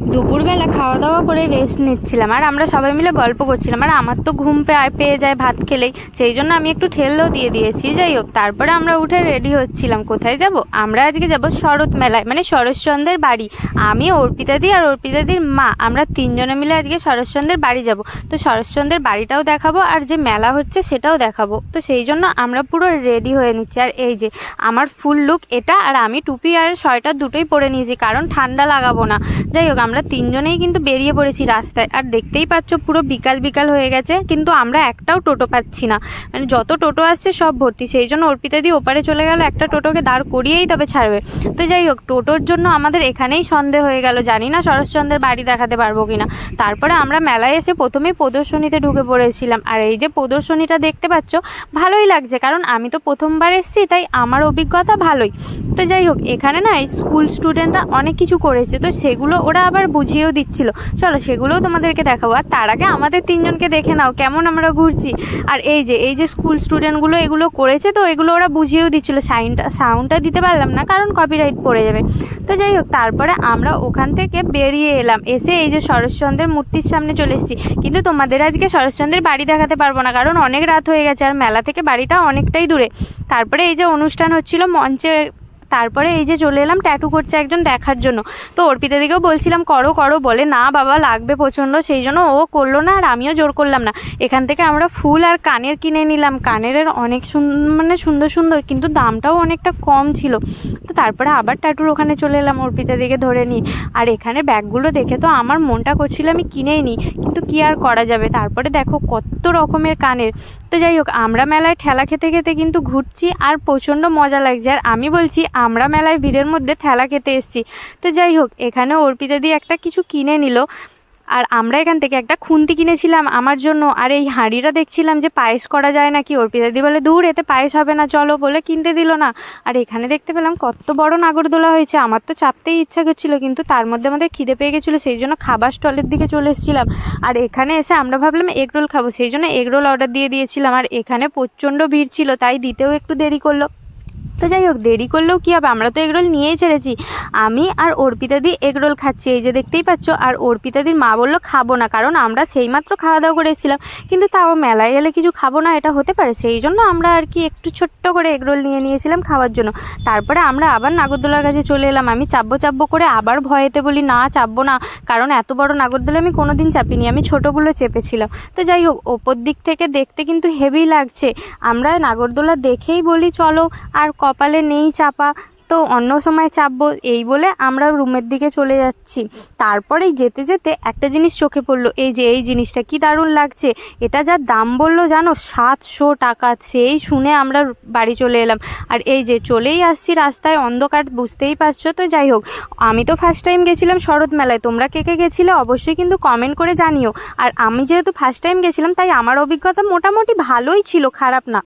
দুপুরবেলা খাওয়া দাওয়া করে রেস্ট নিচ্ছিলাম। আর আমরা সবাই মিলে গল্প করছিলাম। আর আমার তো ঘুম পেয়ে যায় ভাত খেলেই। সেই জন্য আমি একটু ঠেললেও দিয়ে দিয়েছি। যাই হোক, তারপরে আমরা উঠে রেডি হচ্ছিলাম। কোথায় যাব? আমরা আজকে যাব শরৎ মেলায় মানে শরৎচন্দ্রের বাড়ি। আমি অর্পিতাদি আর অর্পিতাদির মা, আমরা তিনজনে মিলে আজকে শরৎচন্দ্রের বাড়ি যাব। তো শরৎচন্দ্রের বাড়িটাও দেখাবো আর যে মেলা হচ্ছে সেটাও দেখাবো। তো সেই জন্য আমরা পুরো রেডি হয়ে নিচ্ছি। আর এই যে, আমার ফুল লুক এটা। আর আমি টুপি আর সোয়েটার দুটোই পরে নিয়েছি। কারণ ঠান্ডা লাগাবো না। যাই হোক আমরা তিনজনেই কিন্তু বেরিয়ে পড়েছি রাস্তায়। আর দেখতেই পাচ্ছ পুরো বিকাল বিকাল হয়ে গেছে, কিন্তু আমরা একটাও টোটো পাচ্ছি না। মানে যত টোটো আসছে সব ভর্তি। সেই জন্য অর্পিতাদি ওপারে চলে গেল, একটা টোটোকে দাঁড় করিয়েই তবে ছাড়বে। তো যাই হোক, টোটোর জন্য আমাদের এখানেই সন্দেহ হয়ে গেল। জানি না শরৎচন্দ্রের বাড়ি দেখাতে পারব কিনা। তারপরে আমরা মেলায় এসে প্রথমেই প্রদর্শনীতে ঢুকে পড়েছিলাম। আর এই যে প্রদর্শনীটা দেখতে পাচ্ছ, ভালোই লাগছে, কারণ আমি তো প্রথমবার এসেছি, তাই আমার অভিজ্ঞতা ভালোই। তো যাই হোক, এখানে না স্কুল স্টুডেন্টরা অনেক কিছু করেছে, তো সেগুলো ওরা আবার বুঝিয়েও দিচ্ছিল। চলো সেগুলোও তোমাদেরকে দেখাবো। আর তার আগে আমাদের তিনজনকে দেখে নাও, কেমন আমরা ঘুরছি। আর এই যে এই যে স্কুল স্টুডেন্টগুলো এগুলো করেছে তো, এগুলো ওরা বুঝিয়েও দিচ্ছিল। সাইনটা সাউন্ডটা দিতে পারলাম না, কারণ কপিরাইট পড়ে যাবে। তো যাই হোক, তারপরে আমরা ওখান থেকে বেরিয়ে এলাম। এসে এই যে শরৎচন্দ্রের মূর্তির সামনে চলে এসেছি। কিন্তু তোমাদের আজকে শরৎচন্দ্রের বাড়ি দেখাতে পারব না, কারণ অনেক রাত হয়ে গেছে, আর মেলা থেকে বাড়িটা অনেকটাই দূরে। তারপরে এই যে অনুষ্ঠান হচ্ছিল মঞ্চে তারপরে এই যে চলে এলাম ট্যাটু করছে একজন দেখার জন্য। তো অর্পিতা দিকেও বলছিলাম, করো করো। বলে, না বাবা, লাগবে প্রচণ্ড। সেই জন্য ও করল না, আর আমিও জোর করলাম না। এখান থেকে আমরা ফুল আর কানের কিনে নিলাম। কানের অনেক সুন্দর মানে সুন্দর সুন্দর, কিন্তু দামটাও অনেকটা কম ছিল। তো তারপরে আবার ট্যাটুর ওখানে চলে এলাম অর্পিতা দিকে ধরে নিই আর এখানে ব্যাগগুলো দেখে তো আমার মনটা করছিল, আমি কিনেই নিই, কিন্তু কি আর করা যাবে? তারপরে দেখো কত রকমের কানের। তো যাই হোক, আমরা মেলায় ঠেলা খেতে খেতে কিন্তু ঘুরছি, আর প্রচণ্ড মজা লাগছে। আর আমি বলছি আমরা মেলায় ভিড়ের মধ্যে ঠেলা খেতে এসেছি। তো যাই হোক, এখানে অর্পিতা দিয়ে একটা কিছু কিনে নিল। আর আমরা এখান থেকে একটা খুন্তি কিনেছিলাম আমার জন্য। আর এই হাঁড়িটা দেখছিলাম যে পায়েস করা যায় নাকি? অর্পিতাদি বলে, দূর, এতে পায়েস হবে না, চলো বলে কিনতে দিল না। আর এখানে দেখতে পেলাম কত বড় নাগরদোলা হয়েছে। আমার তো চাপতেই ইচ্ছা করছিল, কিন্তু তার মধ্যে আমাদের খিদে পেয়ে গেছিল, সেই জন্য খাবার স্টলের দিকে চলে এসেছিলাম। আর এখানে এসে আমরা ভাবলাম এগরোল খাব, সেই জন্য এগরোল অর্ডার দিয়ে দিয়েছিলাম। আর এখানে প্রচণ্ড ভিড় ছিল, তাই দিতেও একটু দেরি করল। তো যাই হোক, দেরি করলেও কী হবে? আমরা তো এগরোল নিয়েই ছেড়েছি। আমি আর অর্পিতাদি এগরোল খাচ্ছি। এই যে দেখতেই পাচ্ছ, আর অর্পিতাদির মা বলল, খাব না। কারণ আমরা সেই মাত্র খাওয়া দাওয়া করে এসেছিলাম। কিন্তু তাও মেলায় গেলে কিছু খাব না, এটা হতে পারে। সেই জন্য আমরা আর কি একটু ছোট্ট করে এগরোল নিয়ে নিয়েছিলাম খাওয়ার জন্য। তারপরে আমরা আবার নাগরদোলার কাছে চলে এলাম। আমি চাপবো চাপবো করে আবার ভয়েতে বলি, না চাপবো না। কারণ এত বড় নাগরদোলা আমি কোনো দিন চাপিনি। আমি ছোটোগুলো চেপেছিলাম। তো যাই হোক, ওপর দিক থেকে দেখতে কিন্তু হেভি লাগছে। আমরা নাগরদোলা দেখেই বলি, চলো, আর কপালে নেই চাপা, তো অন্য সময় চাপবো, এই বলে আমরা রুমের দিকে চলে যাচ্ছি। তারপরেই যেতে যেতে একটা জিনিস চোখে পড়ল, এই যে এই জিনিসটা কি দারুণ লাগছে। এটা যা দাম বলল জানো, সাতশো টাকা, সেই শুনে আমরা বাড়ি চলে এলাম। আর এই যে চলেই আসছি রাস্তায়, অন্ধকার, বুঝতেই পারছ তো? যাই হোক, আমি তো ফার্স্ট টাইম গেছিলাম শরৎ মেলায়। তোমরা কে কে গেছিলে অবশ্যই কিন্তু কমেন্ট করে জানিও। আর আমি যেহেতু ফার্স্ট টাইম গেছিলাম, তাই আমার অভিজ্ঞতা মোটামুটি ভালোই ছিল, খারাপ না।